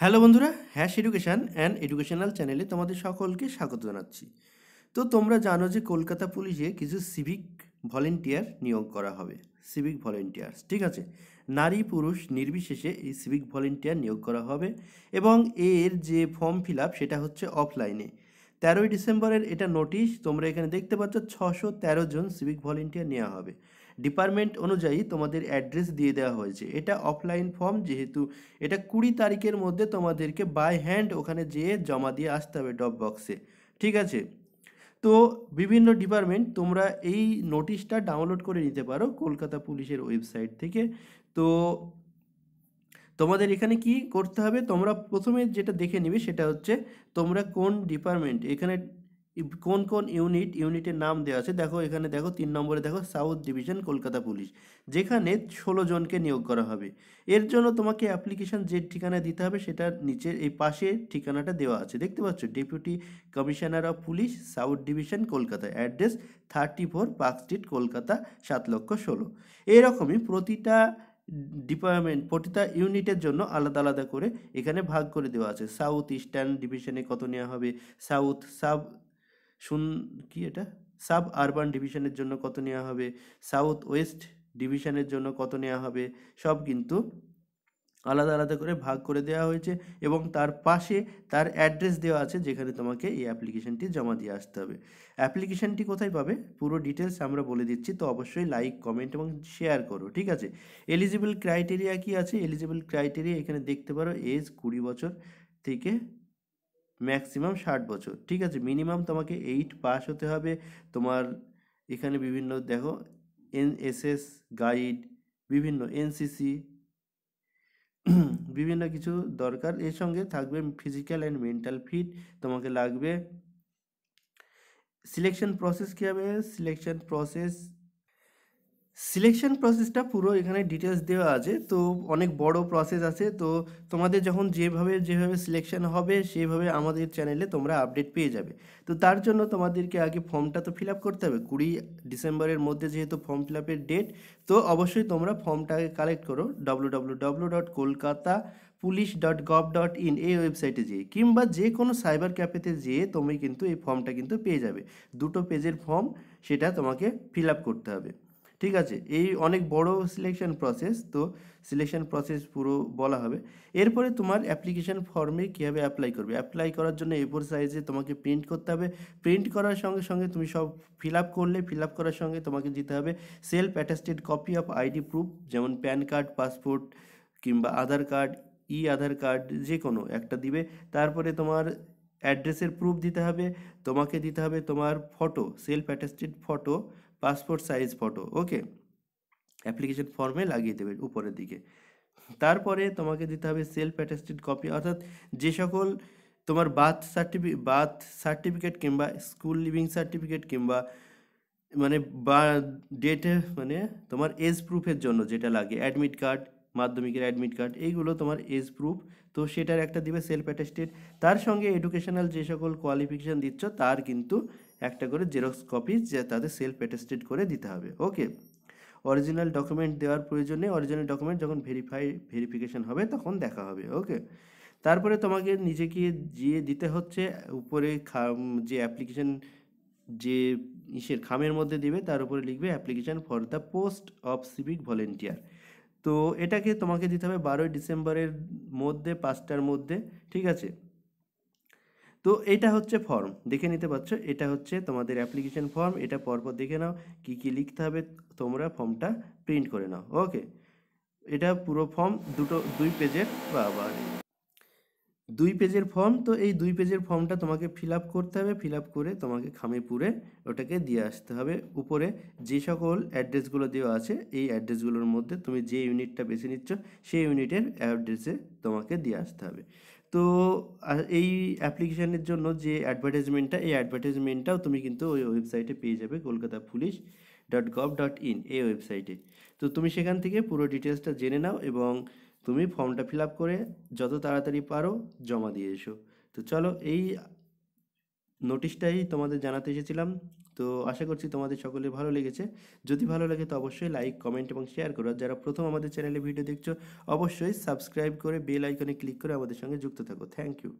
Hello বন্ধুরা, hash education and educational চ্যানেলে তোমাদের সকলকে স্বাগত জানাচ্ছি। তো তোমরা জানো যে কলকাতা পুলিশে কিছু সিভিক ভলেন্টিয়ার নিয়োগ করা হবে সিভিক ভলেন্টিয়ার্স ঠিক আছে? নারী, পুরুষ নির্বিশেষে এই সিভিক ভলেন্টিয়ার নিয়োগ করা হবে এবং এর যে ফর্ম ফিল আপ সেটা হচ্ছে অফলাইনে তেরোই ডিসেম্বরের এটা নোটিশ তোমরা এখানে দেখতে পাচ্ছ, ছশো তেরো জন সিভিক ভলেন্টিয়ার নেওয়া হবে। ডিপার্টমেন্ট অনুযায়ী তোমাদের অ্যাড্রেস দিয়ে দেওয়া হয়েছে। এটা অফলাইন ফর্ম যেহেতু এটা কুড়ি তারিখের মধ্যে তোমাদেরকে বাই হ্যান্ড ওখানে যেয়ে জমা দিয়ে আসতে হবে ড্রপ বক্সে ঠিক আছে? তো বিভিন্ন ডিপার্টমেন্ট তোমরা এই নোটিশটা ডাউনলোড করে নিতে পারো কলকাতা পুলিশের ওয়েবসাইট থেকে। তো তোমাদের এখানে কি করতে হবে? তোমরা প্রথমে যেটা দেখে নিবে সেটা হচ্ছে তোমরা কোন ডিপার্টমেন্ট? এখানে কোন কোন ইউনিট, ইউনিটের নাম দেওয়া আছে? দেখো, এখানে দেখো, তিন নম্বরে দেখো, সাউথ ডিভিশন, কলকাতা পুলিশ। যেখানে ষোলো জনকে নিয়োগ করা হবে। এর জন্য তোমাকে অ্যাপ্লিকেশন যে ঠিকানা দিতে হবে, সেটার নিচের এই পাশে ঠিকানাটা দেওয়া আছে। দেখতে পাচ্ছ? Deputy commissioner of police, south division, Kolkata. Address thirty four park street, Kolkata, সাত লক্ষ ষোলো। এরকমই প্রতিটা ডিপার্টমেন্ট, প্রতিটা ইউনিটের জন্য আলাদা আলাদা করে এখানে ভাগ করে দেওয়া আছে। সাউথ ইস্টার্ন ডিভিশনে কত নেওয়া হবে? সাউথ সাব শুন, কি এটা? সাব আরবান ডিভিশনের জন্য কত নেওয়া হবে? সাউথ ওয়েস্ট ডিভিশনের জন্য কত নেওয়া হবে? সব কিন্তু আলাদা আলাদা করে ভাগ করে দেওয়া হয়েছে এবং তার পাশে তার অ্যাড্রেস দেওয়া আছে যেখানে তোমাকে এই অ্যাপ্লিকেশনটি জমা দিয়ে আসতে হবে। অ্যাপ্লিকেশনটি কোথায় পাবে? পুরো ডিটেলস আমরা বলে দিচ্ছি, তো অবশ্যই লাইক, কমেন্ট এবং শেয়ার করো, ঠিক আছে? এলিজিবল ক্রাইটেরিয়া কি আছে? এলিজিবল ক্রাইটেরিয়া এখানে দেখতে পারো, এজ কুড়ি বছর থেকে ম্যাক্সিমাম ষাট বছর। ঠিক আছে, মিনিমাম তোমাকে এইট পাস হতে হবে। তোমার এখানে বিভিন্ন, দেখো, এনএসএস গাইড, বিভিন্ন এনসিসি, বিভিন্ন কিছু দরকার। এর সঙ্গে থাকবে ফিজিক্যাল অ্যান্ড মেন্টাল ফিট, তোমাকে লাগবে সিলেকশন প্রসেস কী হবে? সিলেকশন প্রসেস সিলেকশন প্রসেসটা পুরো এখানে ডিটেলস দেওয়া আছে। তো অনেক বড় প্রসেস আছে। তো তোমাদের যখন যেভাবে যেভাবে সিলেকশন হবে, সেভাবে আমাদের চ্যানেলে তোমরা আপডেট পেয়ে যাবে। তো তার জন্য তোমাদেরকে আগে ফর্মটা তো ফিল আপ করতে হবে। কুড়ি ডিসেম্বরের মধ্যে যেহেতু ফর্ম ফিল আপের ডেট তো অবশ্যই তোমরা ফর্মটাকে কালেক্ট করো W W dot Kolkata police dot gov dot in এই ওয়েবসাইটে যেয়ে, কিংবা যে কোনো সাইবার ক্যাফেতে যেয়ে তুমি কিন্তু এই ফর্মটা কিন্তু পেয়ে যাবে। দুটো পেজের ফর্ম সেটা তোমাকে ফিল আপ করতে হবে। ঠিক আছে? এই অনেক বড় সিলেকশন প্রসেস তো সিলেকশন প্রসেস পুরো বলা হবে। এরপরে তোমার অ্যাপ্লিকেশন ফর্মে কীভাবে অ্যাপ্লাই করবে? অ্যাপ্লাই করার জন্য এরপর সাইজে তোমাকে প্রিন্ট করতে হবে। প্রিন্ট করার সঙ্গে সঙ্গে তুমি সব ফিল আপ করলে ফিল আপ করার সঙ্গে তোমাকে দিতে হবে self attested copy of ID proof যেমন প্যান কার্ড পাসপোর্ট কিংবা আধার কার্ড ই আধার কার্ড যে কোনো একটা দিবে। তারপরে তোমার অ্যাড্রেসের প্রুফ দিতে হবে। তোমাকে দিতে হবে তোমার photo self attested photo passport size photo okay application ফর্মে লাগিয়ে দেবে উপরের দিকে। তারপরে তোমাকে দিতে হবে সেলফ অ্যাটাস্টেড কপি অর্থাৎ যে সকল তোমার বার্থ সার্টিফিকেট বার্থ সার্টিফিকেট কিংবা স্কুল লিভিং সার্টিফিকেট কিংবা মানে বা ডেটে মানে তোমার এজ প্রুফের জন্য যেটা লাগে অ্যাডমিট কার্ড মাধ্যমিকের অ্যাডমিট কার্ড এইগুলো তোমার এজ প্রুফ তো সেটার একটা দিবে সেলফ অ্যাটেস্টেড তার সঙ্গে এডুকেশনাল যে সকল কোয়ালিফিকেশান দিচ্ছ, তার কিন্তু একটা করে জেরক্স কপি যে তাদের সেলফ অ্যাটেস্টেড করে দিতে হবে। ওকে? অরিজিনাল ডকুমেন্ট দেওয়ার প্রয়োজনে অরিজিনাল ডকুমেন্ট যখন ভেরিফাই, ভেরিফিকেশান হবে তখন দেখা হবে, ওকে? তারপরে তোমাকে নিজেকে গিয়ে দিতে হচ্ছে, উপরে যে অ্যাপ্লিকেশন, যে ইসের খামের মধ্যে দিবে, তার উপরে লিখবে application for the post of civic volunteer. তো এটাকে তোমাকে দিতে হবে বারোই ডিসেম্বরের মধ্যে, পাঁচটার মধ্যে, ঠিক আছে? তো এটা হচ্ছে ফর্ম দেখে নিতে পারছ, এটা হচ্ছে তোমাদের অ্যাপ্লিকেশন ফর্ম এটা পরপর দেখে নাও, কি কি লিখতে হবে, তোমরা ফর্মটা প্রিন্ট করে নাও। ওকে এটা পুরো ফর্ম দুটো, দুই পেজের বা দুই পেজের ফর্ম তো এই দুই পেজের ফর্মটা তোমাকে ফিল আপ করতে হবে ফিল আপ করে তোমাকে খামে পুরে ওটাকে দিয়ে আসতে হবে। উপরে যে সকল অ্যাড্রেসগুলো দেওয়া আছে, এই অ্যাড্রেসগুলোর মধ্যে তুমি যে ইউনিটটা বেছে নিচ্ছ, সেই ইউনিটের অ্যাড্রেসে তোমাকে দিয়ে আসতে হবে। তো এই অ্যাপ্লিকেশানের জন্য যে অ্যাডভার্টাইজমেন্টটা এই অ্যাডভার্টাইজমেন্টটাও তুমি কিন্তু ওই ওয়েবসাইটে পেয়ে যাবে Kolkata police dot gov dot in এই ওয়েবসাইটে তো তুমি সেখান থেকে পুরো ডিটেলসটা জেনে নাও এবং তুমি ফর্মটা ফিল আপ করে যত তাড়াতাড়ি পারো জমা দিয়ে এসো। তো চলো, এই নোটিশটাই তোমাদের জানাতে এসেছিলাম। তো আশা করছি তোমাদের সকলের ভালো লেগেছে। যদি ভালো লাগে তো অবশ্যই লাইক কমেন্ট এবং শেয়ার করো। যারা প্রথম আমাদের চ্যানেলে ভিডিও দেখছ, অবশ্যই সাবস্ক্রাইব করে বেল আইকনে ক্লিক করে আমাদের সঙ্গে যুক্ত থাকো। Thank you